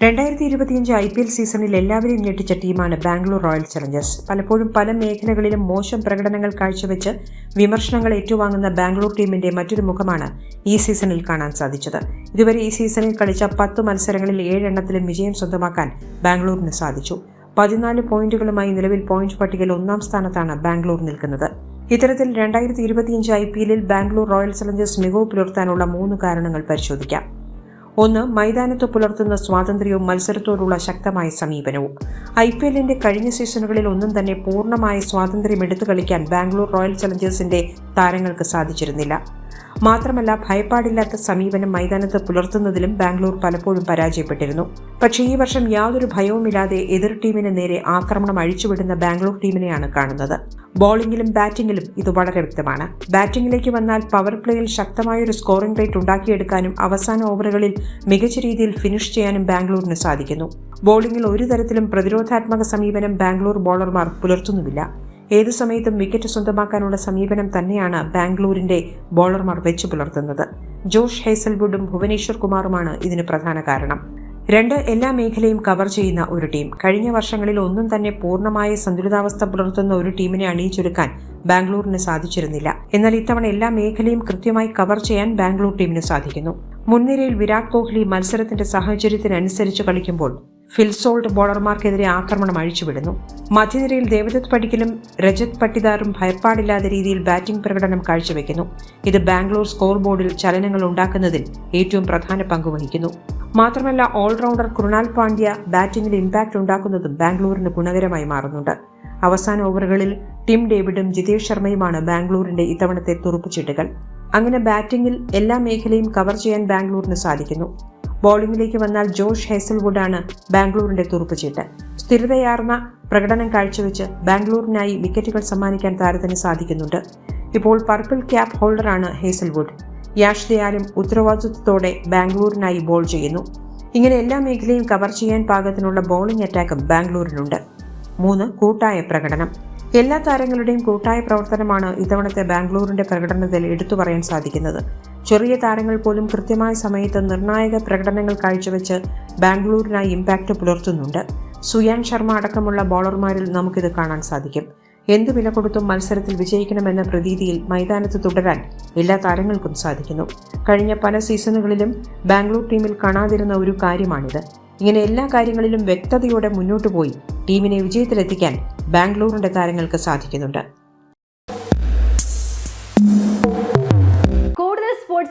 രണ്ടായിരത്തി ഇരുപത്തിയഞ്ച് I P L സീസണിൽ എല്ലാവരെയും ഞെട്ടിച്ച ടീമാണ് ബാംഗ്ലൂർ റോയൽ ചലഞ്ചേഴ്സ്. പലപ്പോഴും പല മേഖലകളിലും മോശം പ്രകടനങ്ങൾ കാഴ്ചവെച്ച് വിമർശനങ്ങൾ ഏറ്റുവാങ്ങുന്ന ബാംഗ്ലൂർ ടീമിന്റെ മറ്റൊരു മുഖമാണ് ഈ സീസണിൽ കാണാൻ സാധിച്ചത്. ഇതുവരെ ഈ സീസണിൽ കളിച്ച പത്ത് മത്സരങ്ങളിൽ ഏഴെണ്ണത്തിലും വിജയം സ്വന്തമാക്കാൻ ബാംഗ്ലൂരിന് സാധിച്ചു. പതിനാല് പോയിന്റുകളുമായി നിലവിൽ പോയിന്റ് പട്ടികയിൽ ഒന്നാം സ്ഥാനത്താണ് ബാംഗ്ലൂർ നിൽക്കുന്നത്. ഇത്തരത്തിൽ രണ്ടായിരത്തി ഇരുപത്തിയഞ്ച് ഐ പി എല്ലിൽ ബാംഗ്ലൂർ റോയൽ ചലഞ്ചേഴ്സ് മികവ് പുലർത്താനുള്ള മൂന്ന് കാരണങ്ങൾ പരിശോധിക്കാം. ഒന്ന് മൈതാനത്ത് പുലർത്തുന്ന സ്വാതന്ത്ര്യവും മത്സരത്തോടുള്ള ശക്തമായ സമീപനവും. ഐ പി എല്ലിന്റെ കഴിഞ്ഞ സീസണുകളിൽ ഒന്നും തന്നെ പൂർണമായ സ്വാതന്ത്ര്യം എടുത്തു കളിക്കാൻ ബാംഗ്ലൂർ റോയൽ ചലഞ്ചേഴ്സിന്റെ താരങ്ങൾക്ക് സാധിച്ചിരുന്നില്ല. മാത്രമല്ല ഭയപ്പാടില്ലാത്ത സമീപനം മൈതാനത്ത് പുലർത്തുന്നതിലും ബാംഗ്ലൂർ പലപ്പോഴും പരാജയപ്പെട്ടിരുന്നു. പക്ഷേ ഈ വർഷം യാതൊരു ഭയവുമില്ലാതെ എതിർ ടീമിന് നേരെ ആക്രമണം അഴിച്ചുവിടുന്ന ബാംഗ്ലൂർ ടീമിനെയാണ് കാണുന്നത്. ബോളിംഗിലും ബാറ്റിംഗിലും ഇത് വളരെ വ്യക്തമാണ്. ബാറ്റിംഗിലേക്ക് വന്നാൽ പവർ പ്ലേയിൽ ശക്തമായൊരു സ്കോറിംഗ് റേറ്റ് ഉണ്ടാക്കിയെടുക്കാനും അവസാന ഓവറുകളിൽ മികച്ച രീതിയിൽ ഫിനിഷ് ചെയ്യാനും ബാംഗ്ലൂരിന് സാധിക്കുന്നു. ബോളിംഗിൽ ഒരു തരത്തിലും പ്രതിരോധാത്മക സമീപനം ബാംഗ്ലൂർ ബോളർമാർ പുലർത്തുന്നുമില്ല. ഏതു സമയത്തും വിക്കറ്റ് സ്വന്തമാക്കാനുള്ള സമീപനം തന്നെയാണ് ബാംഗ്ലൂരിന്റെ ബോളർമാർ വെച്ചു പുലർത്തുന്നത്. ജോഷ് ഹേസൽവുഡും ഭുവനേശ്വർ കുമാറുമാണ് ഇതിന് പ്രധാന കാരണം. രണ്ട് എല്ലാ മേഖലയും കവർ ചെയ്യുന്ന ഒരു ടീം കഴിഞ്ഞ വർഷങ്ങളിൽ ഒന്നും തന്നെ പൂർണമായ സന്തുലിതാവസ്ഥ പുലർത്തുന്ന ഒരു ടീമിനെ അണിയിച്ചൊരുക്കാൻ ബാംഗ്ലൂരിന് സാധിച്ചിരുന്നില്ല. എന്നാൽ ഇത്തവണ എല്ലാ മേഖലയും കൃത്യമായി കവർ ചെയ്യാൻ ബാംഗ്ലൂർ ടീമിന് സാധിക്കുന്നു. മുൻനിരയിൽ വിരാട് കോഹ്ലി മത്സരത്തിന്റെ സാഹചര്യത്തിനനുസരിച്ച് കളിക്കുമ്പോൾ ഫിൽസോൾട്ട് ബോളർമാർക്കെതിരെ ആക്രമണം അഴിച്ചുവിടുന്നു. മധ്യനിരയിൽ ദേവദത്ത് പടിക്കലും രജത് പട്ടിദാറും ഭയപ്പാടില്ലാത്ത രീതിയിൽ ബാറ്റിംഗ് പ്രകടനം കാഴ്ചവെക്കുന്നു. ഇത് ബാംഗ്ലൂർ സ്കോർ ബോർഡിൽ ചലനങ്ങൾ ഉണ്ടാക്കുന്നതിൽ ഏറ്റവും പ്രധാന പങ്ക് വഹിക്കുന്നു. മാത്രമല്ല ഓൾറൗണ്ടർ കൃണാൽ പാണ്ഡ്യ ബാറ്റിംഗിൽ ഇമ്പാക്ട് ഉണ്ടാക്കുന്നതും ബാംഗ്ലൂരിന് ഗുണകരമായി മാറുന്നുണ്ട്. അവസാന ഓവറുകളിൽ ടിം ഡേവിഡും ജിതേഷ് ശർമ്മയുമാണ് ബാംഗ്ലൂരിന്റെ ഇത്തവണത്തെ തുറുപ്പുചീട്ടുകൾ അങ്ങനെ ബാറ്റിംഗിൽ എല്ലാ മേഖലയും കവർ ചെയ്യാൻ ബാംഗ്ലൂരിന് സാധിക്കുന്നു. ബോളിംഗിലേക്ക് വന്നാൽ ജോഷ് ഹേസൽവുഡാണ് ബാംഗ്ലൂരിന്റെ തുറുപ്പുചീട്ട്. സ്ഥിരതയാർന്ന പ്രകടനം കാഴ്ചവെച്ച് ബാംഗ്ലൂരിനായി വിക്കറ്റുകൾ സമ്മാനിക്കാൻ താരത്തിന് സാധിക്കുന്നുണ്ട്. ഇപ്പോൾ പർപ്പിൾ ക്യാപ്പ് ഹോൾഡറാണ് ഹേസൽവുഡ്. യാഷ് ദയാലും ഉത്തരവാദിത്വത്തോടെ ബാംഗ്ലൂരിനായി ബോൾ ചെയ്യുന്നു. ഇങ്ങനെ എല്ലാ മേഖലയും കവർ ചെയ്യാൻ പാകത്തിനുള്ള ബോളിംഗ് അറ്റാക്കും ബാംഗ്ലൂരിനുണ്ട്. മൂന്ന് കൂട്ടായ പ്രകടനം. എല്ലാ താരങ്ങളുടെയും കൂട്ടായ പ്രവർത്തനമാണ് ഇത്തവണത്തെ ബാംഗ്ലൂരിന്റെ പ്രകടനത്തിൽ എടുത്തു പറയാൻ സാധിക്കുന്നത്. ചെറിയ താരങ്ങൾ പോലും കൃത്യമായ സമയത്ത് നിർണായക പ്രകടനങ്ങൾ കാഴ്ചവെച്ച് ബാംഗ്ലൂരിനായി ഇമ്പാക്റ്റ് പുലർത്തുന്നുണ്ട്. സുയാൻ ശർമ്മ അടക്കമുള്ള ബോളർമാരിൽ നമുക്കിത് കാണാൻ സാധിക്കും. എന്ത് വില കൊടുത്തും മത്സരത്തിൽ വിജയിക്കണമെന്ന പ്രതീതിയിൽ മൈതാനത്ത് തുടരാൻ എല്ലാ താരങ്ങൾക്കും സാധിക്കുന്നു. കഴിഞ്ഞ പല സീസണുകളിലും ബാംഗ്ലൂർ ടീമിൽ കാണാതിരുന്ന ഒരു കാര്യമാണിത്. ഇങ്ങനെ എല്ലാ കാര്യങ്ങളിലും വ്യക്തതയോടെ മുന്നോട്ടു പോയി ടീമിനെ വിജയത്തിലെത്തിക്കാൻ ബാംഗ്ലൂരിന്റെ താരങ്ങൾക്ക് സാധിക്കുന്നുണ്ട്.